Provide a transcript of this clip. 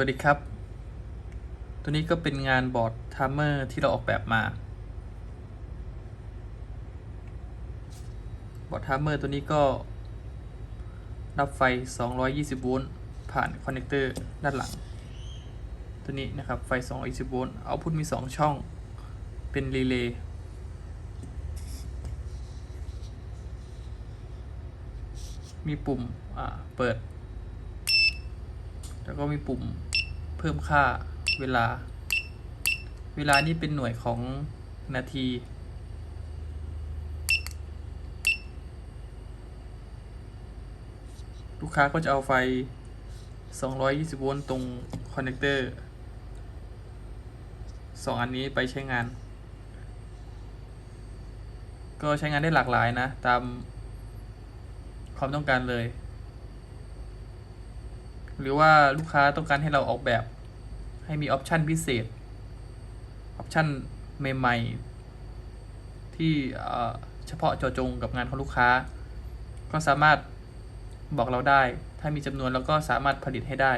วัสดีครับ ตัวนี้ก็เป็นงานบอร์ดไทม์เมอร์ที่เราออกแบบมา บอร์ดไทม์เมอร์ตัวนี้ก็รับไฟ 220 โวลต์ ผ่านคอนเนคเตอร์ด้านหลัง ตัวนี้นะครับ ไฟ 220 โวลต์ เอาพุทมี 2 ช่อง เป็นรีเลย์มีปุ่มอ่าเปิด แล้วก็มีปุ่มเพิ่มค่าเวลา เวลานี่เป็นหน่วยของนาที ลูกค้าก็จะเอาไฟ 220 โวลต์ตรงคอนเนคเตอร์สองอันนี้ไปใช้งาน ก็ใช้งานได้หลากหลายนะ ตามความต้องการเลย หรือว่าลูกค้าต้องการให้เราออกแบบให้มีออปชันพิเศษ ออปชันใหม่ๆ ที่เอ่เฉพาะเจาะจงกับงานของลูกค้า ก็สามารถบอกเราได้ ถ้ามีจำนวนเราก็สามารถผลิตให้ได้